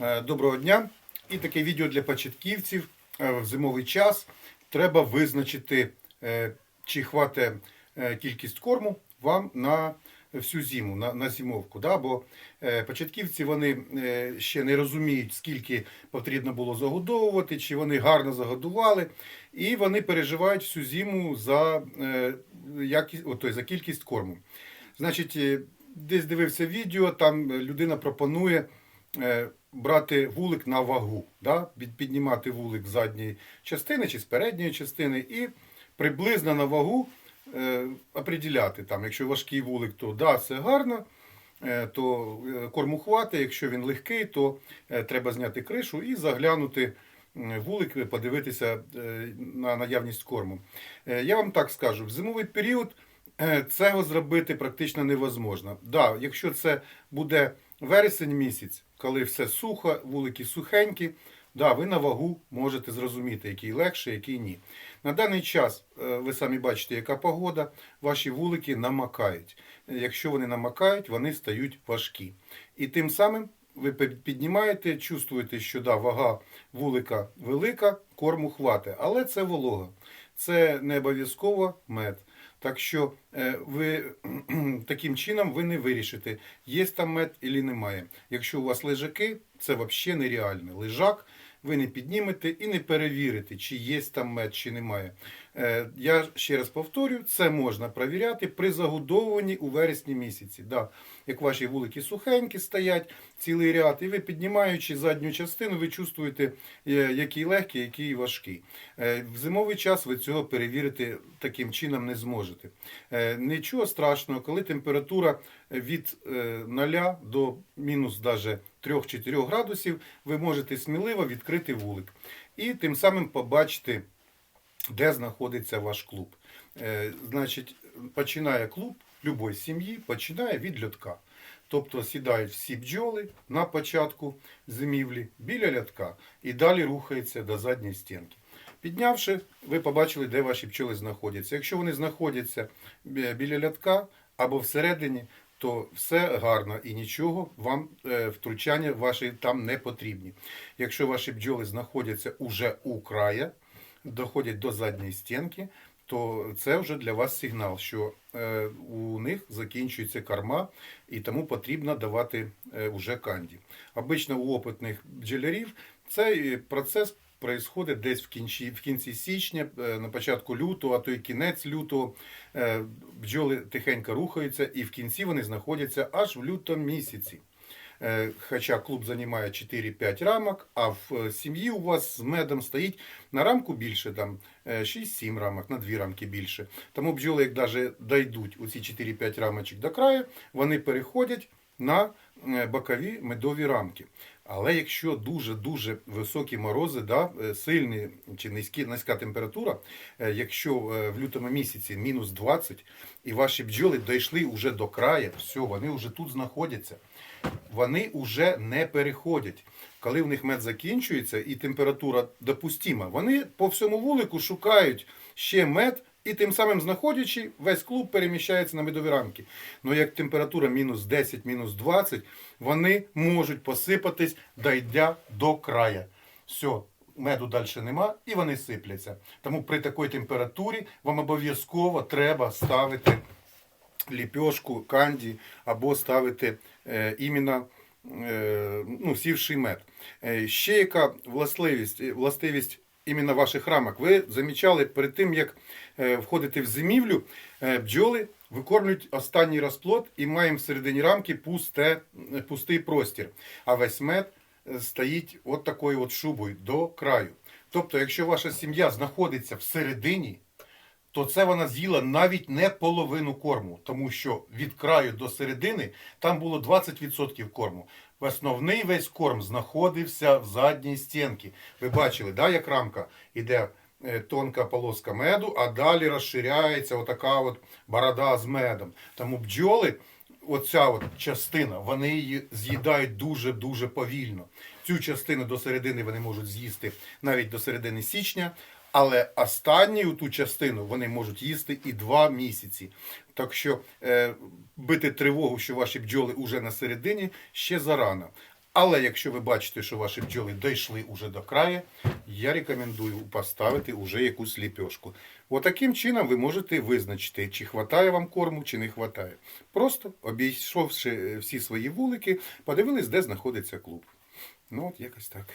Е, Доброго дня! І таке відео для початківців. Е, В зимовий час треба визначити, е, чи хватить кількість корму вам на всю зиму, на, на зимовку. Да? Бо початківці вони ще не розуміють, скільки потрібно було загодовувати, чи вони гарно загодували, і вони переживають всю зиму за, якість, ото, за кількість корму. Значить, десь дивився відео, там людина пропонує брати вулик на вагу, да? піднімати вулик з задньої частини чи з передньої частини, і приблизно на вагу е, определяти. Там, якщо важкий вулик, то да, це гарно, е, то е, корму хватить, якщо він легкий, то е, треба зняти кришу і заглянути вулик, подивитися е, на наявність корму. Е, Я вам так скажу, в зимовий період е, цього зробити практично невозможно. Да, якщо це буде вересень місяць, коли все сухо, вулики сухенькі, да, ви на вагу можете зрозуміти, який легше, який ні. На даний час е, ви самі бачите, яка погода, ваші вулики намакають. Якщо вони намакають, вони стають важкі. І тим самим ви піднімаєте, чувствуєте, що да, вага вулика велика, корму хватить, але це волога. Це не обов'язково мед. Так що е, ви таким чином ви не вирішите, є там мед чи немає. Якщо у вас лежаки, це взагалі нереально. Лежак ви не піднімете і не перевірите, чи є там мед, чи немає. Е, Я ще раз повторюю, це можна перевіряти при загодовуванні у вересні місяці. Да. Як ваші вулики сухенькі стоять, цілий ряд, і ви піднімаючи задню частину, ви чувствуєте, е, який легкий, який важкий. Е, В зимовий час ви цього перевірити таким чином не зможете. Нічого страшного, коли температура від 0 до мінус даже 3-4 градусів, ви можете сміливо відкрити вулик. І тим самим побачити, де знаходиться ваш клуб. Е, Значить, починає клуб любої сім'ї, починає від льотка. Тобто сідають всі бджоли на початку зимівлі біля льотка і далі рухаються до задньої стінки. Піднявши, ви побачили, де ваші пчоли знаходяться. Якщо вони знаходяться біля лятка або всередині, то все гарно і нічого вам е, втручання ваші там не потрібні. Якщо ваші бджоли знаходяться уже у края, доходять до задньої стінки, то це вже для вас сигнал, що е, у них закінчується корма, і тому потрібно давати е, уже канді. Обично у опитних бджолярів цей процес происходить десь в кінці, в кінці січня, е, на початку лютого, а то й кінець лютого. Е, Бджоли тихенько рухаються, і в кінці вони знаходяться аж в лютому місяці. Е, Хоча клуб займає 4-5 рамок, а в е, сім'ї у вас з медом стоїть на рамку більше, там е, 6-7 рамок, на 2 рамки більше. Тому бджоли, як навіть дійдуть у ці 4-5 рамочок до краю, вони переходять на е, бокові медові рамки. Але якщо дуже-дуже високі морози, да, е, сильні чи низькі, низька температура, е, якщо е, в лютому місяці мінус 20, і ваші бджоли дійшли вже до краю, все, вони вже тут знаходяться, вони вже не переходять. Коли в них мед закінчується і температура допустима, вони по всьому вулику шукають ще мед, і тим самим знаходячи, весь клуб переміщається на медові рамки. Ну як температура мінус 10, мінус 20, вони можуть посипатись, дійдя до края. Все, меду далі нема, і вони сипляться. Тому при такій температурі вам обов'язково треба ставити ліпьошку, канді або ставити е, іменно е, ну, сівший мед. Е, ще яка властивість, е, властивість іменно ваших рамок. Ви замічали перед тим, як е, входити в зимівлю, е, бджоли викормлюють останній розплод і маємо всередині рамки пусте, е, пустий простір. А весь мед стоїть от такою от шубою до краю. Тобто, якщо ваша сім'я знаходиться всередині, то це вона з'їла навіть не половину корму, тому що від краю до середини там було 20% корму. Основний весь корм знаходився в задній стінці. Ви бачили, да, як рамка іде е, тонка полоска меду, а далі розширяється отака от борода з медом. Тому бджоли, оця от частина, вони її з'їдають дуже-дуже повільно. Цю частину до середини вони можуть з'їсти навіть до середини січня, але останню ту частину вони можуть їсти і два місяці. Так що е, бити тривогу, що ваші бджоли уже на середині, ще зарано. Але якщо ви бачите, що ваші бджоли дійшли уже до краю, я рекомендую поставити уже якусь ліпешку. Отаким чином ви можете визначити, чи хватає вам корму, чи не хватає. Просто обійшовши е, всі свої вулики, подивились, де знаходиться клуб. Ну, от якось так.